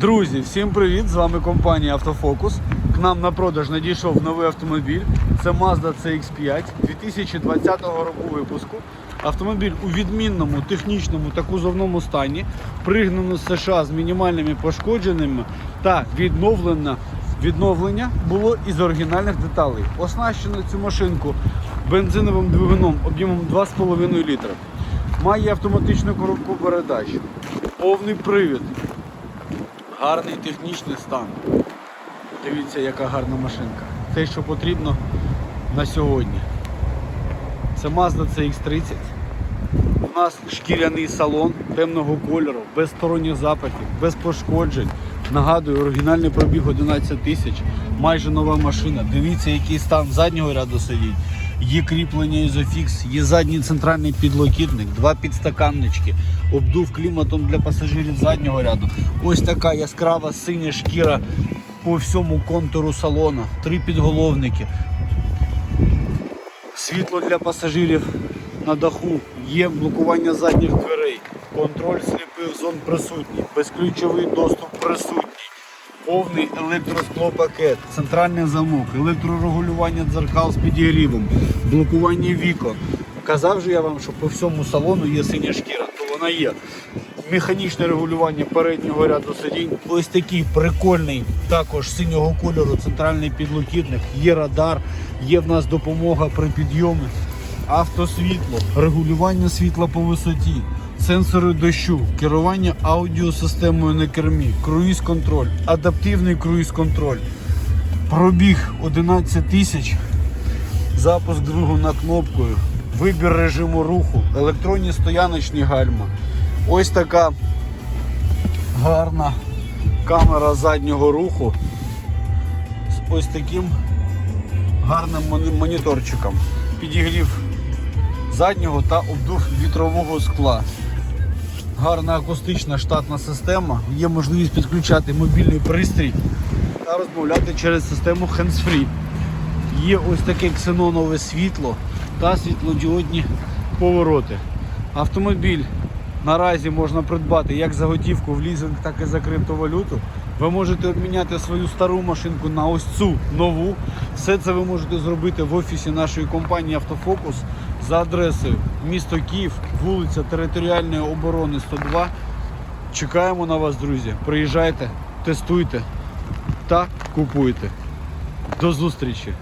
Друзі, всім привіт! З вами компанія Автофокус. К нам на продаж надійшов новий автомобіль. Це Mazda CX5 2020 року випуску. Автомобіль у відмінному технічному та кузовному стані, пригнано з США з мінімальними пошкодженнями та відновлено відновлення було із оригінальних деталей. Оснащено цю машинку бензиновим двигуном об'ємом 2,5 літра. Має автоматичну коробку передач, повний привід, гарний технічний стан. Дивіться, яка гарна машинка. Те, що потрібно на сьогодні. Це Mazda CX-30. У нас шкіряний салон темного кольору, без сторонніх запахів, без пошкоджень. Нагадую, оригінальний пробіг 11 тисяч, майже нова машина. Дивіться, який стан заднього ряду сидіть. Є кріплення Isofix, є задній центральний підлокітник, два підстаканнички, обдув кліматом для пасажирів заднього ряду. Ось така яскрава синя шкіра по всьому контуру салона, три підголовники, світло для пасажирів на даху, є блокування задніх дверей, контроль сліпих зон присутній, безключовий доступ присутній, повний електросклопакет, центральний замок, електрорегулювання дзеркал з підігрівом, блокування вікон. Казав же я вам, що по всьому салону є синя шкіра, то вона є. Механічне регулювання переднього ряду сидінь. Ось такий прикольний, також синього кольору, центральний підлокітник, є радар, є в нас допомога при підйомі, автосвітло, регулювання світла по висоті, сенсори дощу, керування аудіосистемою на кермі, круїз-контроль, адаптивний круїз-контроль, пробіг 11 тисяч, запуск двигуна кнопкою, вибір режиму руху, електронні стояночні гальма. Ось така гарна камера заднього руху з ось таким гарним моніторчиком. Підігрів заднього та обдув вітрового скла. Гарна акустична штатна система. Є можливість підключати мобільний пристрій та розмовляти через систему hands-free. Є ось таке ксенонове світло та світлодіодні повороти. Автомобіль наразі можна придбати як за готівку в лізинг, так і за криптовалюту. Ви можете обміняти свою стару машинку на ось цю нову. Все це ви можете зробити в офісі нашої компанії Автофокус за адресою місто Київ, вулиця Територіальної оборони 102. Чекаємо на вас, друзі. Приїжджайте, тестуйте та купуйте. До зустрічі!